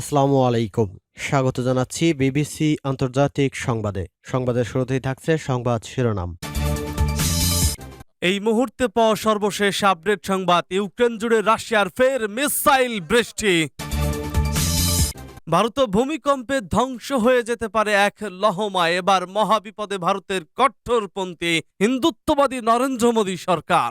আসসালামু আলাইকুম। স্বাগত জানাচ্ছি বিবিসি আন্তর্জাতিক সংবাদে। সংবাদের শুরুতেই থাকছে সংবাদ শিরোনাম। এই মুহূর্তে পাওয়া সর্বশেষ আপডেট সংবাদ, ইউক্রেন জুড়ে রাশিয়ার ফের মিসাইল বৃষ্টি। ভারত ভূমিকম্পে ধ্বংস হয়ে যেতে পারে এক লহমা। এবার মহাবিপদে ভারতের কট্টরপন্থী হিন্দুত্ববাদী নরেন্দ্র মোদী সরকার।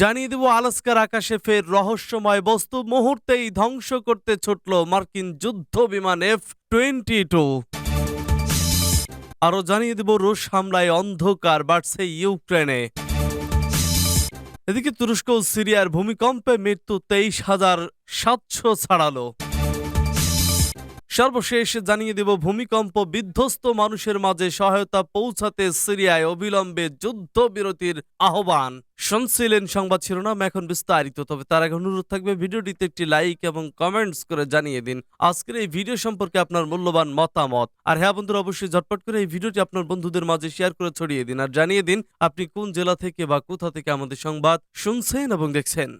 জানিয়ে দেব আলাস্কার আকাশে ফের রহস্যময় বস্তু। মুহূর্তেই ধ্বংস করতে ছুটল মার্কিন যুদ্ধ বিমান এফ টোয়েন্টি টু। আরও জানিয়ে দেব রুশ হামলায় অন্ধকার বাড়ছে ইউক্রেনে। এদিকে তুরস্ক ও সিরিয়ার ভূমিকম্পে মৃত্যু তেইশ হাজার সাতশো ছাড়ালো। সর্বশেষ জানিয়ে দেব, ভূমিকম্প বিধ্বস্ত মানুষের মাঝে সহায়তা পৌঁছাতে সিরিয়ায় অবিলম্বে যুদ্ধবিরতির আহ্বান। শুনছিলেন সংবাদ শিরোনাম এখন বিস্তারিত, তবে তার আগে অনুরোধ থাকবে, ভিডিওটিতে একটি লাইক এবং কমেন্টস করে জানিয়ে দিন। আজকের এই ভিডিও সম্পর্কে আপনার মূল্যবান মতামত। আর হ্যাঁ বন্ধুরা, অবশ্যই ঝটপট করে এই ভিডিওটি আপনার বন্ধুদের মাঝে শেয়ার করে ছড়িয়ে দিন। আর জানিয়ে দিন, আপনি কোন জেলা থেকে বা কোথা থেকে আমাদের সংবাদ শুনছেন এবং দেখছেন।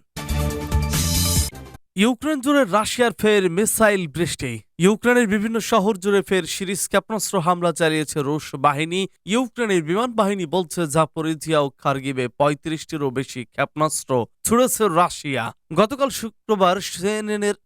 ইউক্রেন জুড়ে রাশিয়ার ফের মিসাইল বৃষ্টি। ইউক্রেনের বিভিন্ন শহর জুড়ে ফের সিরিজ ক্ষেপণাস্ত্র হামলা চালিয়েছে রুশ বাহিনী। ইউক্রেনের বিমান বাহিনী বলছে জাপোরিজিয়া ও খার্গিবে পঁয়ত্রিশটিরও বেশি ক্ষেপণাস্ত্র ছুড়েছে রাশিয়া। গতকাল শুক্রবার সিএনএনের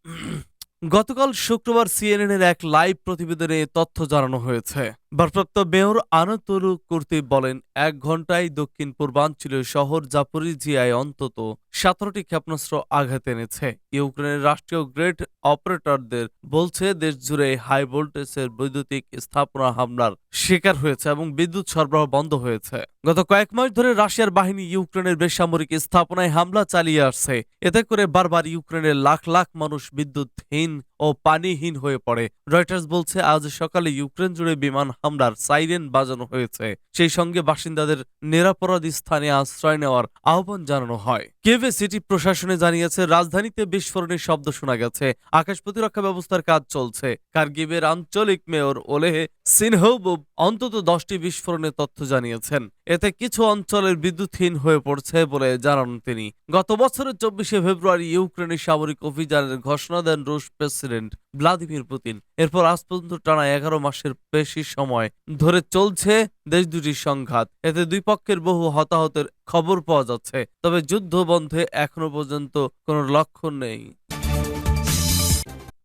গতকাল শুক্রবার সিএনএন এর এক লাইভ প্রতিবেদনে তথ্য জানানো হয়েছে। ভারপ্রাপ্ত মেয়র আনতলু কুর্তি বলেন, এক ঘন্টায় দক্ষিণ পূর্বাঞ্চলীয় শহর জাপোরিজিয়ায় অন্তত সতেরোটি ক্ষেপণাস্ত্র আঘাত এনেছে। ইউক্রেনের রাষ্ট্রীয় গ্রেড অপারেটরদের বলছে দেশ জুড়ে হাই ভোল্টেজের বৈদ্যুতিক স্থাপনা হামলার শিকার হয়েছে এবং বিদ্যুৎ সরবরাহ বন্ধ হয়েছে। গত কয়েক মাস ধরে রাশিয়ার বাহিনী ইউক্রেনের বেসামরিক স্থাপনায় হামলা চালিয়ে আসছে। এতে করে বারবার ইউক্রেনের লাখ লাখ মানুষ বিদ্যুৎহীন ও পানিহীন হয়ে পড়ে। রয়টার্স বলছে, আজ সকালে ইউক্রেন জুড়ে বিমান হামলার সাইরেন বাজানো হয়েছে। সেই সঙ্গে বাসিন্দাদের নিরাপরাধ স্থানে আশ্রয় নেওয়ার আহ্বান জানানো হয়। কেভে সিটি প্রশাসনে জানিয়েছে, রাজধানীতে বিস্ফোরণের শব্দ শোনা গেছে। আকাশ প্রতিরক্ষা ব্যবস্থার কাজ চলছে। কার্গিবের আঞ্চলিক মেয়র ওলেহে সিনহৌবুব অন্তত দশটি বিস্ফোরণের তথ্য জানিয়েছেন। এতে কিছু অঞ্চলের বিদ্যুৎহীন হয়ে পড়ছে বলে জানান তিনি। গত বছরের চব্বিশে ফেব্রুয়ারি ইউক্রেনের সামরিক অভিযানের ঘোষণা দেন রুশ প্রেসিডেন্ট ভ্লাদিমির পুতিন। এরপর আজ পর্যন্ত টানা এগারো মাসের বেশি সময় ধরে চলছে দেশ দুটির সংঘাত। এতে দুই পক্ষের বহু হতাহতের খবর পাওয়া যাচ্ছে। তবে যুদ্ধ বন্ধে এখনও পর্যন্ত কোনো লক্ষণ নেই।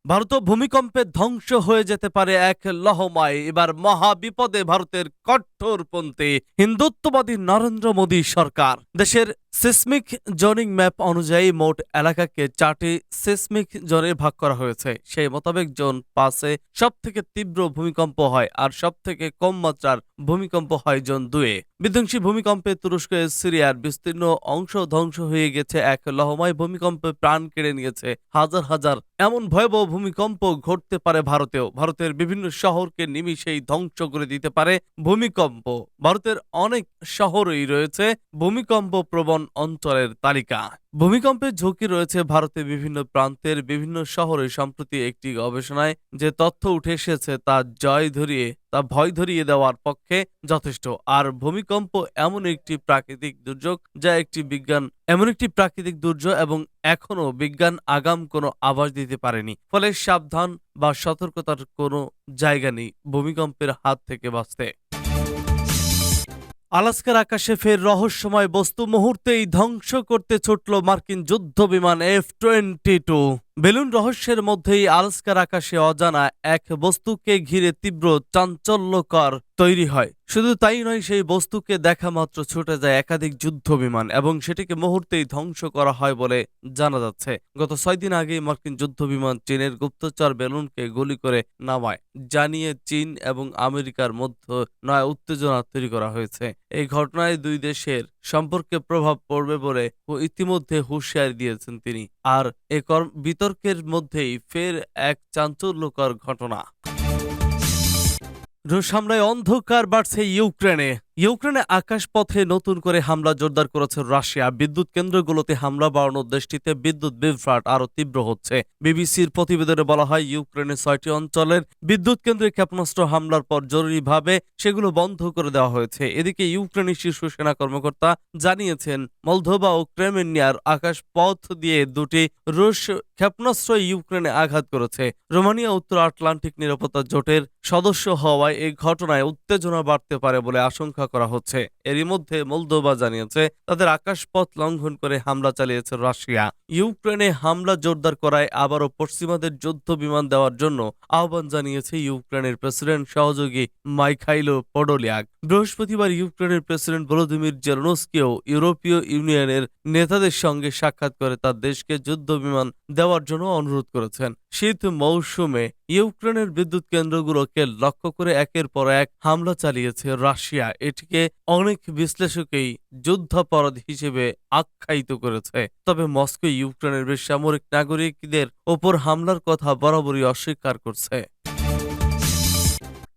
ভারত ভূমিকম্পে ধ্বংস হয়ে যেতে পারে এক লহমায়। এবার মহা বিপদে ভারতের কঠোরপন্থী হিন্দুত্ববাদী নরেন্দ্র মোদী সরকার। দেশের সিসমিক জোনিং ম্যাপ অনুযায়ী মোট এলাকাকে চারটি সিসমিক জোনে ভাগ করা হয়েছে। সেই মোতাবেক জোন পাঁচে সব থেকে তীব্র ভূমিকম্প হয় আর সব থেকে কম মাত্রার ভূমিকম্প হয় জোন দুয়ে। বিধ্বংসী ভূমিকম্পে তুরস্কের সিরিয়ার বিস্তীর্ণ অংশ ধ্বংস হয়ে গেছে। এক লহময় ভূমিকম্পে প্রাণ কেড়ে নিয়েছে হাজার হাজার। এমন ভয়াবহ ভূমিকম্প ঘটতে পারে ভারতেও। ভারতের বিভিন্ন শহরকে নিমিষেই ধ্বংস করে দিতে পারে ভূমিকম্প। ভারতের অনেক শহরেই রয়েছে ভূমিকম্প প্রবণ অঞ্চলের তালিকা। ভূমিকম্পের ঝুঁকি রয়েছে ভারতের বিভিন্ন প্রান্তের বিভিন্ন শহরে সম্প্রতি একটি গবেষণায় যে তথ্য উঠে এসেছে তা জয় ধরিয়ে, তা ভয় ধরিয়ে দেওয়ার পক্ষে যথেষ্ট। আর ভূমিকম্প এমন একটি প্রাকৃতিক দুর্যোগ যা একটি বিজ্ঞান, এমন একটি প্রাকৃতিক দুর্যোগ এবং এখনও বিজ্ঞান আগাম কোনো আভাস দিতে পারেনি। ফলে সাবধান বা সতর্কতার কোনো জায়গা নেই ভূমিকম্পের হাত থেকে বাঁচতে। আলাস্কার আকাশে ফের রহস্যময় বস্তু মুহূর্তেই ধ্বংস করতে ছুটল মার্কিন যুদ্ধ বিমান এফ টোয়েন্টি টু। বেলুন রহস্যের মধ্যেই আলাস্কার আকাশে অজানা এক বস্তুকে ঘিরে তীব্র চাঞ্চল্যকর তৈরি হয়। শুধু তাই নয়, সেই বস্তুকে দেখা মাত্র ছুটে যায় একাধিক যুদ্ধ বিমান এবং সেটিকে মুহূর্তেই ধ্বংস করা হয় বলে জানা যাচ্ছে। গত ছয় দিন আগেই মার্কিন যুদ্ধ বিমান চীনের গুপ্তচর বেলুনকে গুলি করে নামায় জানিয়ে চীন এবং আমেরিকার মধ্যে নয় উত্তেজনা তৈরি করা হয়েছে। এই ঘটনায় দুই দেশের সম্পর্কে প্রভাব পড়বে বলে ইতিমধ্যে হুঁশিয়ারি দিয়েছেন তিনি। আর এ বিতর্কের মধ্যেই ফের এক চাঞ্চল্যকর ঘটনা। রুশ হামলায় অন্ধকার বাড়ছে ইউক্রেনে। ইউক্রেনে আকাশপথে নতুন করে হামলা জোরদার করেছে রাশিয়া। বিদ্যুৎ কেন্দ্রগুলোতে হামলা বাড়ানোর দেশটিতে বিদ্যুৎ বিভ্রাট আরও তীব্র হচ্ছে। বিবিসির প্রতিবেদনে বলা হয়, ইউক্রেনের ছয়টি অঞ্চলের বিদ্যুৎ কেন্দ্রে ক্ষেপণাস্ত্র হামলার পর জরুরিভাবে সেগুলো বন্ধ করে দেওয়া হয়েছে। এদিকে ইউক্রেনের শীর্ষ সেনা কর্মকর্তা জানিয়েছেন, মলদোভা ও ক্রেমেনিয়ার আকাশপথ দিয়ে দুটি রুশ ক্ষেপণাস্ত্র ইউক্রেনে আঘাত করেছে। রোমানিয়া উত্তর আটলান্টিক নিরাপত্তা জোটের সদস্য হওয়ায় এই ঘটনায় উত্তেজনা বাড়তে পারে বলে আশঙ্কা করা হচ্ছে। এরই মধ্যে মলদোভা জানিয়েছে, তাদের আকাশপথ লঙ্ঘন করে হামলা চালিয়েছে রাশিয়া। ইউক্রেনে হামলা জোরদার করায় আবারও পশ্চিমাদের যুদ্ধ বিমান দেওয়ার জন্য আহ্বান জানিয়েছে ইউক্রেনের প্রেসিডেন্ট সহযোগী মাইখাইলো পডোলিয়াক। বৃহস্পতিবার ইউক্রেনের প্রেসিডেন্ট ভলোদিমির জেলনস্কিও ইউরোপীয় ইউনিয়নের নেতাদের সঙ্গে সাক্ষাৎ করে তার দেশকে যুদ্ধ বিমান দেওয়ার জন্য অনুরোধ করেছেন। শীত মৌসুমে ইউক্রেনের বিদ্যুৎ কেন্দ্রগুলোকে লক্ষ্য করে একের পর এক হামলা চালিয়েছে রাশিয়া। এটিকে অনেক বিশ্লেষকেই যুদ্ধাপরাধ হিসেবে আখ্যায়িত করেছে। তবে মস্কো ইউক্রেনের বেসামরিক নাগরিকদের ওপর হামলার কথা বরাবরই অস্বীকার করছে।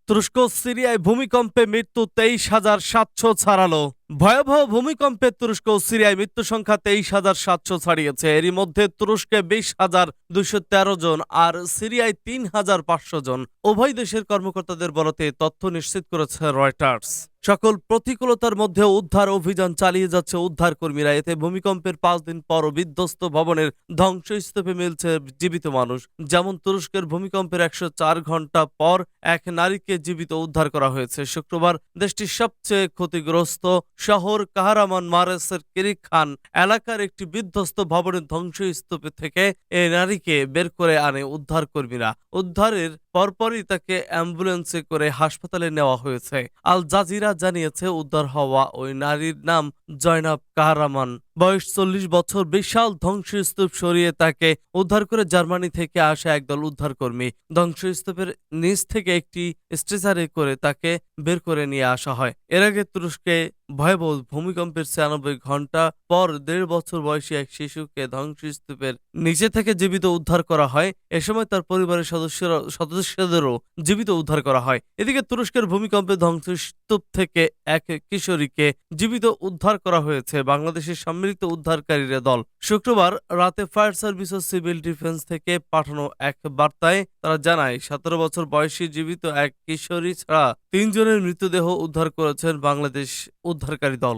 তুরস্ক সিরিয়ায় ভূমিকম্পে মৃত্যু তেইশ হাজার সাতশো ছাড়ালো। ভয়াবহ ভূমিকম্পে তুরস্ক ও সিরিয়ায় মৃত্যু সংখ্যা তেইশ হাজার সাতশো ছাড়িয়েছে। এরই মধ্যে তুরস্কে বিশ হাজার দুইশো তেরো জন আর সিরিয়ায় তিন হাজার পাঁচশো জন। উভয় দেশের কর্মকর্তাদের বলতে তথ্য নিশ্চিত করেছে রয়টার্স। সকল প্রতিকূলতার মধ্যে উদ্ধার অভিযান চালিয়ে যাচ্ছে উদ্ধার কর্মীরা এতে ভূমিকম্পের পাঁচ দিন পর বিধ্বস্ত ভবনের ধ্বংসস্তূপে মিলছে জীবিত মানুষ। যেমন তুরস্কের ভূমিকম্পের একশো চার ঘণ্টা পর এক নারীকে জীবিত উদ্ধার করা হয়েছে। শুক্রবার দেশটির সবচেয়ে ক্ষতিগ্রস্ত শহর কাহারামান মারেসের কিরিক খান এলাকার একটি বিধ্বস্ত ভবনের ধ্বংসস্তূপ থেকে এই নারীকে বের করে আনে উদ্ধার কর্মীরা উদ্ধারের পরপরই তাকে অ্যাম্বুলেন্সে করে হাসপাতালে নেওয়া হয়েছে। আল জাজিরা জানিয়েছে, উদ্ধার হওয়া ওই নারীর নাম জয়নাব কাহারামান। বয়স চল্লিশ বছর, বিশাল ধ্বংসস্তূপ সরিয়ে তাকে উদ্ধার করে জার্মানি থেকে আসা একদল উদ্ধারকর্মী। ধ্বংসস্তূপের নিচ থেকে একটি স্ট্রেচারে করে তাকে বের করে নিয়ে আসা হয়। এর আগে তুরস্কে ভয়াবহ ভূমিকম্পের ছিয়ানব্বই ঘণ্টা পর দেড় বছর বয়সী এক শিশুকে ধ্বংসস্তূপের নিচে থেকে জীবিত উদ্ধার করা হয়। এ সময় তার পরিবারের সদস্যরা সদস্যদেরও জীবিত উদ্ধার করা হয়। এদিকে তুরস্কের ভূমিকম্পে ধ্বংসস্তূপ থেকে এক কিশোরীকে জীবিত উদ্ধার করা হয়েছে। বাংলাদেশের সম্মিলিত উদ্ধারকারীরা দল। শুক্রবার রাতে ফায়ার সার্ভিস ও সিভিল ডিফেন্স থেকে পাঠানো এক বার্তায় তারা জানায়, সতেরো বছর বয়সী জীবিত এক কিশোরী ছাড়া তিনজনের মৃতদেহ উদ্ধার করেছেন বাংলাদেশ উদ্ধারকারী দল।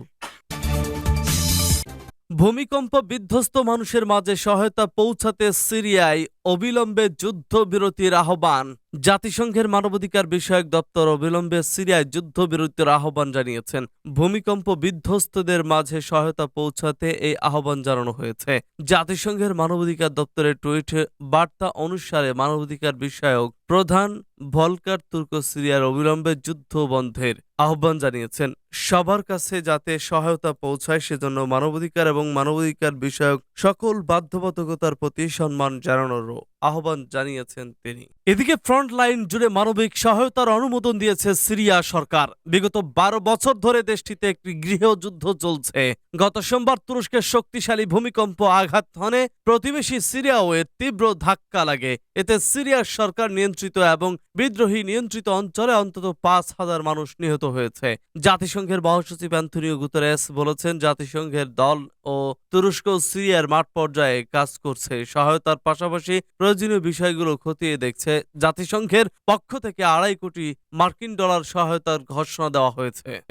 ভূমিকম্প বিধ্বস্ত মানুষের মাঝে সহায়তা পৌঁছাতে সিরিয়ায় অবিলম্বে যুদ্ধবিরতির আহ্বান। জাতিসংঘের মানবাধিকার বিষয়ক দপ্তর অবিলম্বে সিরিয়ায় যুদ্ধবিরতির আহ্বান জানিয়েছেন। ভূমিকম্প বিধ্বস্তদের মাঝে সহায়তা পৌঁছাতে এই আহ্বান জানানো হয়েছে। জাতিসংঘের মানবাধিকার দপ্তরের টুইট, বার্তা অনুসারে মানবাধিকার বিষয়ক প্রধান ভলকার তুর্ক সিরিয়ার অবিলম্বে যুদ্ধ বন্ধের আহ্বান জানিয়েছেন। সবার কাছে যাতে সহায়তা পৌঁছায় সেজন্য মানবাধিকার এবং মানবাধিকার বিষয়ক সকল বাধ্যবাধকতার প্রতি সম্মান জানানোরও আহ্বান জানিয়েছেন তিনি। এদিকে ফ্রন্ট লাইন জুড়ে মানবিক সহায়তার অনুমোদন দিয়েছে সিরিয়া সরকার। বিগত বারো বছর ধরে দেশটিতে একটি গৃহযুদ্ধ চলছে। গত সোমবার তুরস্কের শক্তিশালী ভূমিকম্প আঘাত হনে প্রতিবেশী সিরিয়াও এর তীব্র ধাক্কা লাগে। এতে সিরিয়ার সরকার নিয়ন্ত্রিত এবং বিদ্রোহী নিয়ন্ত্রিত অঞ্চলে অন্তত পাঁচ হাজার মানুষ নিহত হয়েছে। জাতিসংঘের মহাসচিব অ্যান্থনিও গুতেরেস বলেছেন, জাতিসংঘের দল ও তুরস্ক সিরিয়ার মাঠ পর্যায়ে কাজ করছে। সহায়তার পাশাপাশি প্রয়োজনীয় বিষয়গুলো খতিয়ে দেখছে। জাতিসংঘের পক্ষ থেকে আড়াই কোটি মার্কিন ডলার সহায়তার ঘোষণা দেওয়া হয়েছে।